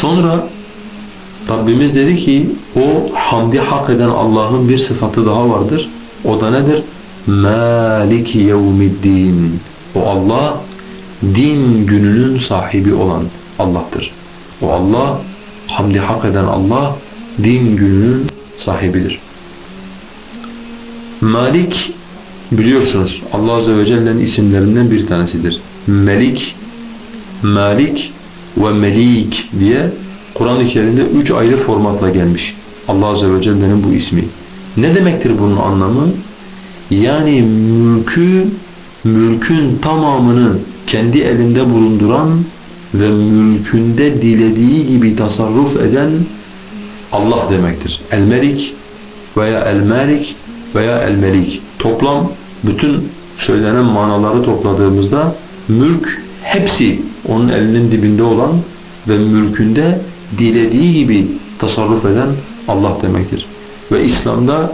Sonra Rabbimiz dedi ki o hamdi hak eden Allah'ın bir sıfatı daha vardır. O da nedir? Maliki yevmiddin. O Allah din gününün sahibi olan Allah'tır. O Allah hamdi hak eden Allah din gününün sahibidir. Malik biliyorsunuz Allah Azze ve Celle'nin isimlerinden bir tanesidir. Melik, Malik ve Melik diye Kur'an-ı Kerim'de üç ayrı formatla gelmiş. Allah Azze ve Celle'nin bu ismi. Ne demektir bunun anlamı? Yani mülkü, mülkün tamamını kendi elinde bulunduran ve mülkünde dilediği gibi tasarruf eden Allah demektir. El-Melik veya El-Malik veya El-Melik. Toplam bütün söylenen manaları topladığımızda mülk hepsi onun elinin dibinde olan ve mülkünde dilediği gibi tasarruf eden Allah demektir. Ve İslam'da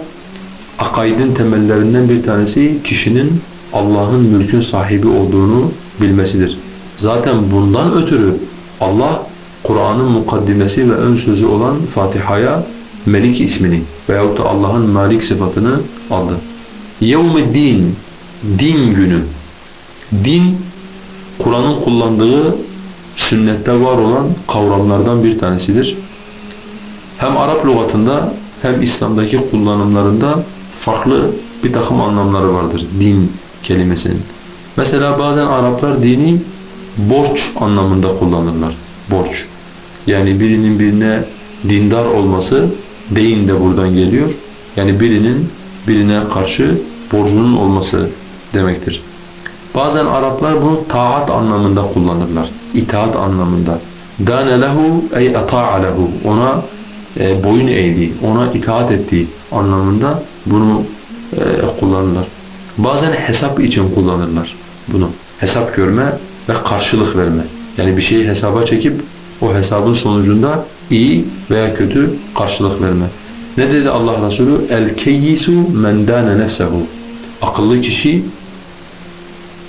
akaidin temellerinden bir tanesi kişinin Allah'ın mülkün sahibi olduğunu bilmesidir. Zaten bundan ötürü Allah Kur'an'ın mukaddimesi ve ön sözü olan Fatiha'ya Melik ismini veyahut da Allah'ın Malik sıfatını aldı. Yevmiddin, din günü. Din, Kur'an'ın kullandığı sünnette var olan kavramlardan bir tanesidir. Hem Arap lügatında hem İslam'daki kullanımlarında farklı bir takım anlamları vardır din kelimesinin. Mesela bazen Araplar dini borç anlamında kullanırlar. Borç. Yani birinin birine dindar olması deyin de buradan geliyor. Yani birinin birine karşı borcunun olması demektir. Bazen Araplar bunu taat anlamında kullanırlar. İtaat anlamında. Dâne lehu ey ata'a lehu. Ona e, boyun eğdiği, ona itaat ettiği anlamında bunu e, kullanırlar. Bazen hesap için kullanırlar bunu. Hesap görme ve karşılık verme. Yani bir şeyi hesaba çekip o hesabın sonucunda iyi veya kötü karşılık verme. Ne dedi Allah Resulü? El keyyisu men dâne nefsehu. Akıllı kişi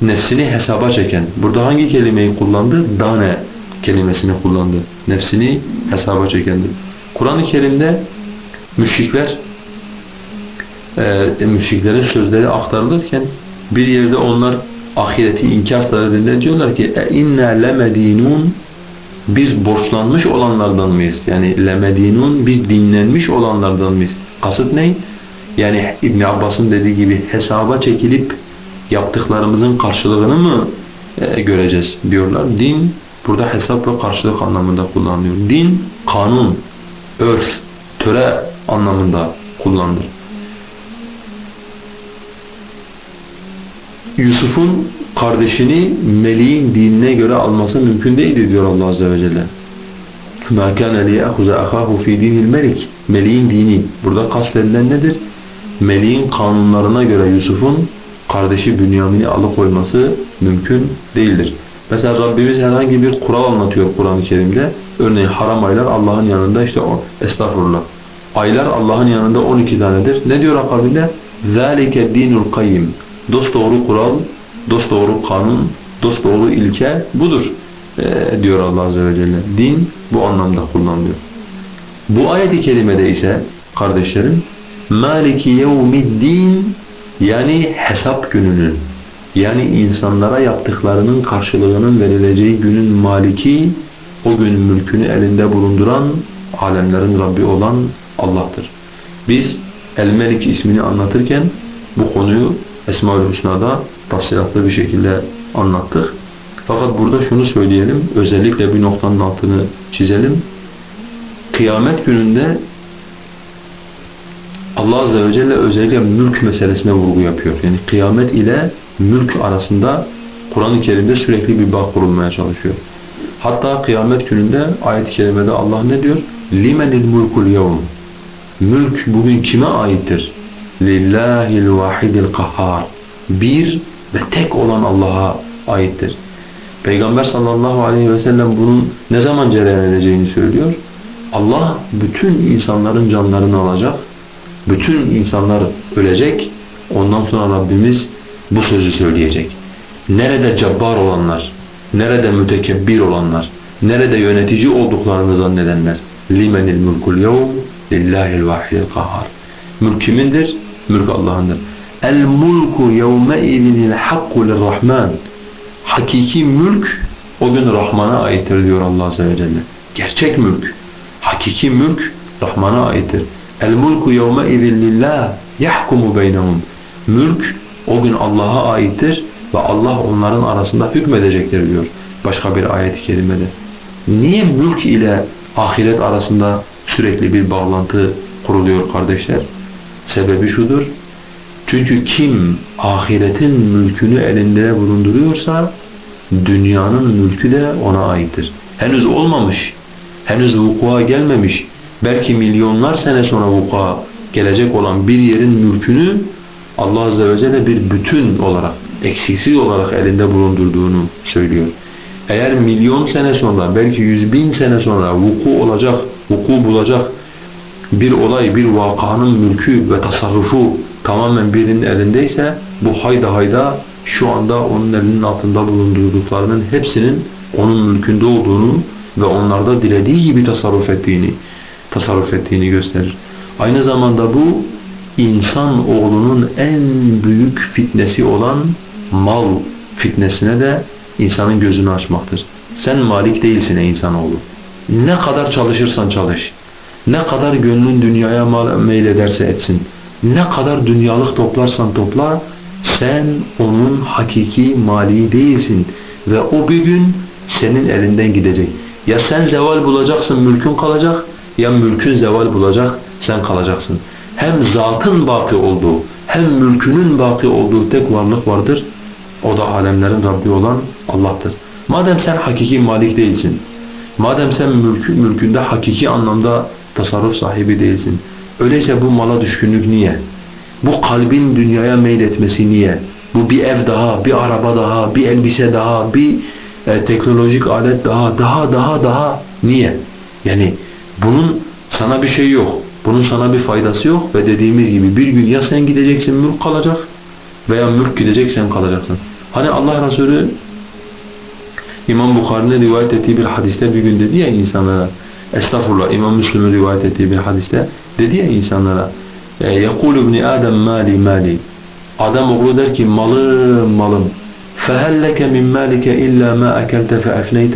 nefsini hesaba çeken. Burada hangi kelimeyi kullandı? Dane kelimesini kullandı. Nefsini hesaba çekendir. Kur'an-ı Kerim'de müşrikler e, müşriklerin sözleri aktarılırken bir yerde onlar ahireti inkar sadedinde diyorlar ki e inna lemedinun biz borçlanmış olanlardan mıyız? Yani lemedinun biz dinlenmiş olanlardan mıyız? Kasıt ne? Yani İbn Abbas'ın dediği gibi hesaba çekilip yaptıklarımızın karşılığını mı e, göreceğiz diyorlar. Din burada hesap ve karşılık anlamında kullanılıyor. Din kanun, örf, töre anlamında kullanılır. Yusuf'un kardeşini meleğin dinine göre alması mümkün değildi diyor Allah Azze ve Celle. مَا كَانَ لِيَأْخُزَ أَخَاهُ فِي دِينِ الْمَلِكِ Meleğin dini. Burada kastedilen nedir? Meleğin kanunlarına göre Yusuf'un kardeşi Bünyamin'i alıkoyması mümkün değildir. Mesela Rabbimiz herhangi bir kural anlatıyor Kur'an-ı Kerim'de. Örneğin haram aylar Allah'ın yanında işte o estağfurullah. Aylar Allah'ın yanında 12 tanedir. Ne diyor akabinde? ذَٰلِكَ دِينُ الْقَيِّمِ Dosdoğru kural, dosdoğru kanun, dosdoğru ilke budur ee, diyor Allah Azze ve Celle. Din bu anlamda kullanılıyor. Bu ayet-i kerimede ise kardeşlerim Maliki yevmiddin yani hesap gününün yani insanlara yaptıklarının karşılığının verileceği günün maliki o gün mülkünü elinde bulunduran alemlerin Rabbi olan Allah'tır. Biz El-Melik ismini anlatırken bu konuyu Esma-ül Hüsna'da tafsilatlı bir şekilde anlattık. Fakat burada şunu söyleyelim, özellikle bir noktanın altını çizelim. Kıyamet gününde Allah Azze ve Celle özellikle mülk meselesine vurgu yapıyor. Yani kıyamet ile mülk arasında Kur'an-ı Kerim'de sürekli bir bağ kurulmaya çalışıyor. Hatta kıyamet gününde ayet-i kerimede Allah ne diyor? لِمَنِ الْمُلْكُ الْيَوْمِ Mülk bugün kime aittir? لِلَّهِ الْوَاحِدِ الْقَهَّارِ Bir ve tek olan Allah'a aittir. Peygamber sallallahu aleyhi ve sellem bunun ne zaman cereyan edeceğini söylüyor. Allah bütün insanların canlarını alacak, bütün insanlar ölecek, ondan sonra Rabbimiz bu sözü söyleyecek. Nerede cabbar olanlar, nerede mütekebbir olanlar, nerede yönetici olduklarını zannedenler. Limenil mulkul yevm lillahil vahidil kahhar. Mülk kimindir? Mülk Allah'ındır. El mulku yevme idinil hakku lirrahman. Hakiki mülk o gün Rahman'a aittir diyor Allah Azze ve Celle. Gerçek mülk, hakiki mülk Rahman'a aittir. El mulku yevme idin lillah yahkumu beynehum. Mülk o gün Allah'a aittir ve Allah onların arasında hükmedecektir diyor başka bir ayet-i kerimede. Niye mülk ile ahiret arasında sürekli bir bağlantı kuruluyor kardeşler? Sebebi şudur. Çünkü kim ahiretin mülkünü elinde bulunduruyorsa dünyanın mülkü de ona aittir. Henüz olmamış, henüz vuku'a gelmemiş, belki milyonlar sene sonra vuku'a gelecek olan bir yerin mülkünü Allah Azze ve Celle bir bütün olarak, eksiksiz olarak elinde bulundurduğunu söylüyor. Eğer milyon sene sonra, belki yüz bin sene sonra vuku olacak, vuku bulacak bir olay, bir vakanın mülkü ve tasarrufu tamamen birinin elindeyse bu hayda hayda şu anda onun elinin altında bulundurduklarının hepsinin onun mülkünde olduğunu ve onlarda dilediği gibi tasarruf ettiğini tasarruf ettiğini gösterir. Aynı zamanda bu insan oğlunun en büyük fitnesi olan mal fitnesine de insanın gözünü açmaktır. Sen malik değilsin ey insanoğlu. Ne kadar çalışırsan çalış, ne kadar gönlün dünyaya meylederse etsin, ne kadar dünyalık toplarsan topla, sen onun hakiki mali değilsin ve o bir gün senin elinden gidecek. Ya sen zeval bulacaksın, mülkün kalacak ya mülkün zeval bulacak, sen kalacaksın. Hem zatın baki olduğu, hem mülkünün baki olduğu tek varlık vardır. O da alemlerin Rabbi olan Allah'tır. Madem sen hakiki malik değilsin, madem sen mülkü, mülkünde hakiki anlamda tasarruf sahibi değilsin, öyleyse bu mala düşkünlük niye? Bu kalbin dünyaya meyletmesi niye? Bu bir ev daha, bir araba daha, bir elbise daha, bir e, teknolojik alet daha, daha, daha, daha. Niye? Yani bunun sana bir şey yok. Bunun sana bir faydası yok ve dediğimiz gibi bir gün ya sen gideceksin mülk kalacak veya mülk gidecek sen kalacaksın. Hani Allah Resulü İmam Bukhari'nin rivayet ettiği bir hadiste bir gün dedi ya insanlara Estağfurullah İmam Müslim'in rivayet ettiği bir hadiste dedi ya insanlara يَقُولُ ابْنِ آدَمْ mali mali Adam oğlu der ki malım malım فَهَلْ لَكَ مِنْ مَالِكَ إِلَّا مَا أَكَلْتَ فَأَفْنَيْتَ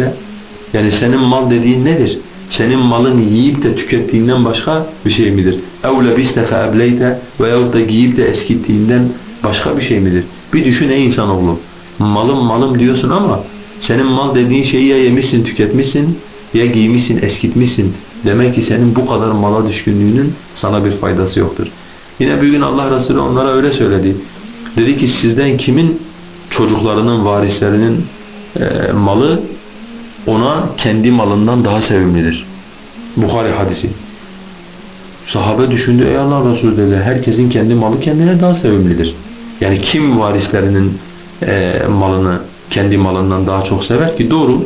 Yani senin mal dediğin nedir? Senin malın yiyip de tükettiğinden başka bir şey midir? اَوْ لَبِسْتَ فَأَبْلَيْتَ Veyahut da giyip de eskittiğinden başka bir şey midir? Bir düşün ey insanoğlu. Malım malım diyorsun ama senin mal dediğin şeyi ya yemişsin, tüketmişsin ya giymişsin, eskitmişsin. Demek ki senin bu kadar mala düşkünlüğünün sana bir faydası yoktur. Yine bir gün Allah Resulü onlara öyle söyledi. Dedi ki sizden kimin çocuklarının, varislerinin e, malı ona kendi malından daha sevimlidir. Bukhari hadisi. Sahabe düşündü ey Allah Resulü dedi herkesin kendi malı kendine daha sevimlidir. Yani kim varislerinin e, malını kendi malından daha çok sever ki doğru.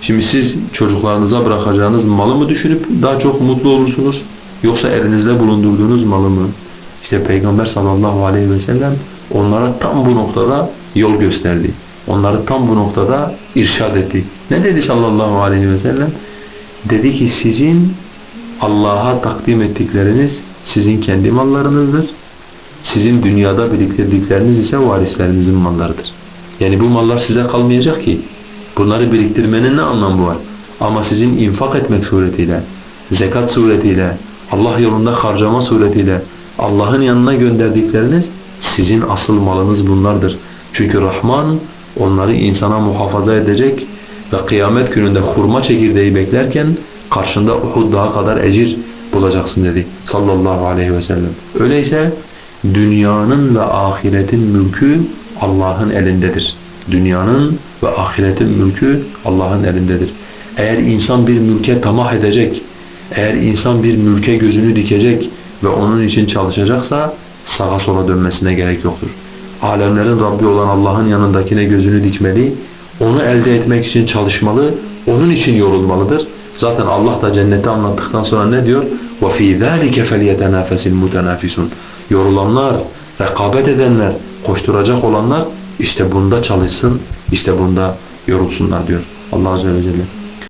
Şimdi siz çocuklarınıza bırakacağınız malı mı düşünüp daha çok mutlu olursunuz? Yoksa elinizde bulundurduğunuz malı mı? İşte Peygamber sallallahu aleyhi ve sellem onlara tam bu noktada yol gösterdi. Onları tam bu noktada irşad etti. Ne dedi sallallahu aleyhi ve sellem? Dedi ki sizin Allah'a takdim ettikleriniz sizin kendi mallarınızdır. Sizin dünyada biriktirdikleriniz ise varislerinizin mallarıdır. Yani bu mallar size kalmayacak ki. Bunları biriktirmenin ne anlamı var? Ama sizin infak etmek suretiyle, zekat suretiyle, Allah yolunda harcama suretiyle Allah'ın yanına gönderdikleriniz sizin asıl malınız bunlardır. Çünkü Rahman onları insana muhafaza edecek ve kıyamet gününde hurma çekirdeği beklerken karşında Uhud dağı kadar ecir bulacaksın dedi sallallahu aleyhi ve sellem. Öyleyse dünyanın ve ahiretin mülkü Allah'ın elindedir. Dünyanın ve ahiretin mülkü Allah'ın elindedir. Eğer insan bir mülke tamah edecek, eğer insan bir mülke gözünü dikecek ve onun için çalışacaksa sağa sola dönmesine gerek yoktur Alemlerin Rabbi olan Allah'ın yanındakine gözünü dikmeli, onu elde etmek için çalışmalı, onun için yorulmalıdır. Zaten Allah da cenneti anlattıktan sonra ne diyor? وَفِي ذَٰلِكَ فَلْيَتَنَافَسِ الْمُتَنَافِسُونَ Yorulanlar, rekabet edenler, koşturacak olanlar işte bunda çalışsın, işte bunda yorulsunlar diyor Allah Azze ve Celle.